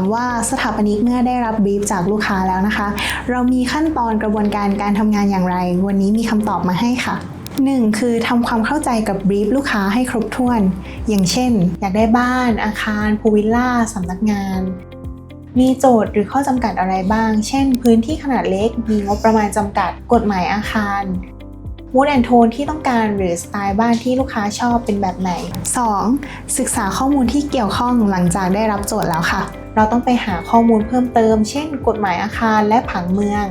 ามว่าสถาปนิกเมื่อได้รับบีฟจากลูกค้าแล้วนะคะ เรามีขั้นตอนกระบวนการการทำงานอย่างไร วันนี้มีคำตอบมาให้ค่ะ 1. คือทำความเข้าใจกับบรีฟลูกค้าให้ครบถ้วน อย่างเช่น อยากได้บ้าน อาคารพูลวิลล่าสำนักงาน มีโจทย์หรือข้อจำกัดอะไรบ้าง เช่น พื้นที่ขนาดเล็ก มีงบประมาณจำกัด กฎหมายอาคาร มูดแอนโทนที่ต้องการหรือสไตล์บ้านที่ลูกค้าชอบเป็นแบบไหน 2. ศึกษาข้อมูลที่เกี่ยวข้องหลังจากได้รับโจทย์แล้วค่ะ เราต้องไปหาข้อมูลเพิ่มเติม เช่น กฎหมายอาคารและผังเมือง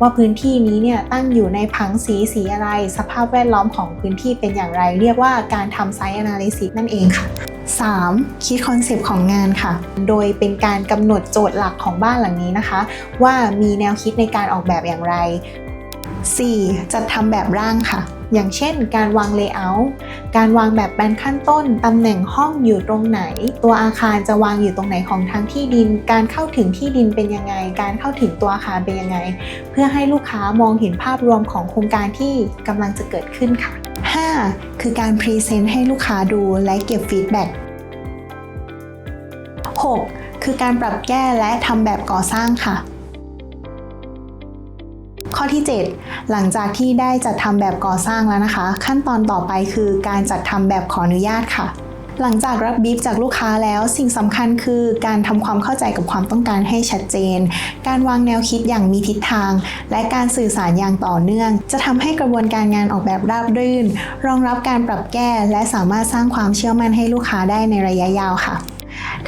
ว่าพื้นที่นี้เนี่ยตั้งอยู่ในผังสีสีอะไร สภาพแวดล้อมของพื้นที่เป็นอย่างไร เรียกว่าการทำไซต์แอนาลิซิสนั่นเองค่ะ 3. คิดคอนเซปต์ของงานค่ะ โดยเป็นการกำหนดโจทย์หลักของบ้านหลังนี้นะคะ ว่ามีแนวคิดในการออกแบบอย่างไร 4. จัดทำแบบร่างค่ะ อย่างเช่น การวางเลเยอร์ การวางแบบแปลนขั้นต้น ตำแหน่งห้องอยู่ตรงไหน ตัวอาคารจะวางอยู่ตรงไหนของทั้งที่ดิน การเข้าถึงที่ดินเป็นยังไง การเข้าถึงตัวอาคารเป็นยังไง เพื่อให้ลูกค้ามองเห็นภาพรวมของโครงการที่กำลังจะเกิดขึ้นค่ะ 5. คือการพรีเซนต์ให้ลูกค้าดูและเก็บฟีดแบ็ก 6. คือการปรับแก้และทำแบบก่อสร้างค่ะ ข้อที่ 7 หลังจากที่ได้จัดทำแบบก่อสร้างแล้วนะคะ ขั้นตอนต่อไปคือการจัดทำแบบขออนุญาตค่ะหลังจากรับบีฟจากลูกค้าแล้วสิ่งสำคัญคือการทำความเข้าใจกับความต้องการให้ชัดเจน การวางแนวคิดอย่างมีทิศทาง และการสื่อสารอย่างต่อเนื่อง จะทำให้กระบวนการงานออกแบบราบรื่น รองรับการปรับแก้ และสามารถสร้างความเชื่อมั่นให้ลูกค้าได้ในระยะยาวค่ะ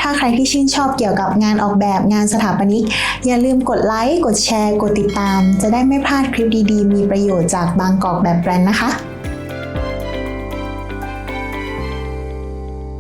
าใครที่ชื่นชอบเกี่ยวกับงานออกแบบงานสถาปนิก อย่าลืมกดไลค์ กดแชร์ กดติดตาม จะได้ไม่พลาดคลิปดีๆ มีประโยชน์จากบางกอกแบบแบรนด์นะคะ